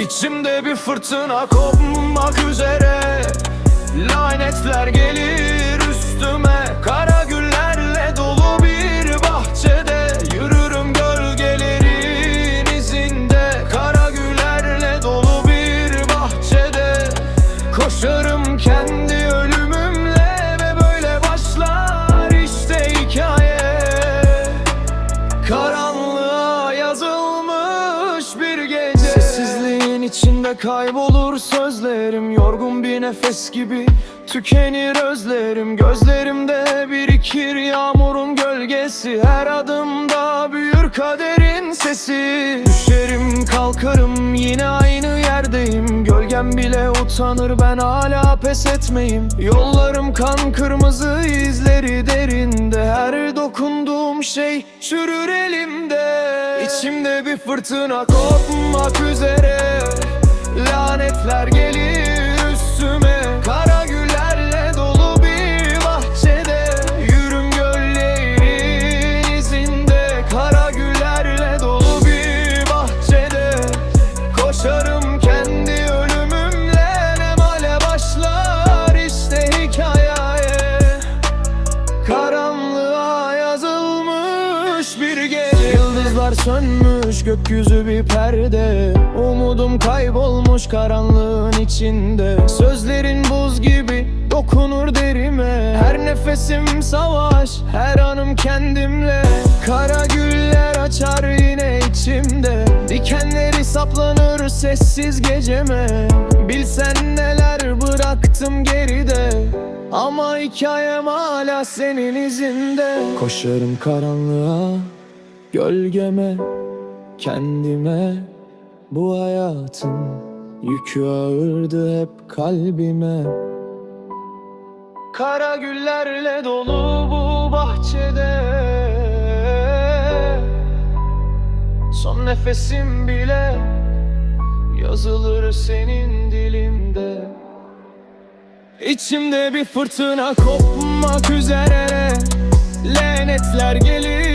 İçimde bir fırtına kopmak üzere. Lanetler gelir üstüme. Kara güllerle dolu bir bahçede. Yürürüm gölgelerin izinde. Kara güllerle dolu bir bahçede. Koşarım kendi İçinde kaybolur sözlerim Yorgun bir nefes gibi tükenir özlerim. Gözlerimde birikir yağmurun gölgesi Her adımda büyür kaderin sesi. Düşerim kalkarım yine aynı yerdeyim. Gölgem bile utanır ben hala pes etmeyim. Yollarım kan kırmızı izleri derinde. Her dokunduğum şey çürür elimde. İçimde bir fırtına kopmak üzere Lanetler gelir üstüme Kara güllerle dolu bir bahçede. Yürüm göllerin izinde Kara güllerle dolu bir bahçede. Koşarım Yıldızlar sönmüş gökyüzü bir perde. Umudum kaybolmuş karanlığın içinde. Sözlerin buz gibi dokunur derime. Her nefesim savaş her anım kendimle. Kara güller açar yine içimde. Dikenleri saplanır sessiz geceme. Bilsen neler bıraktım geride. Ama hikayem hala senin izinde. Koşarım karanlığa Gölgeme Kendime Bu hayatın Yükü ağırdı hep kalbime. Kara güllerle dolu bu bahçede. Son nefesim bile Yazılır senin dilimde İçimde bir fırtına kopmak üzere. Lanetler gelir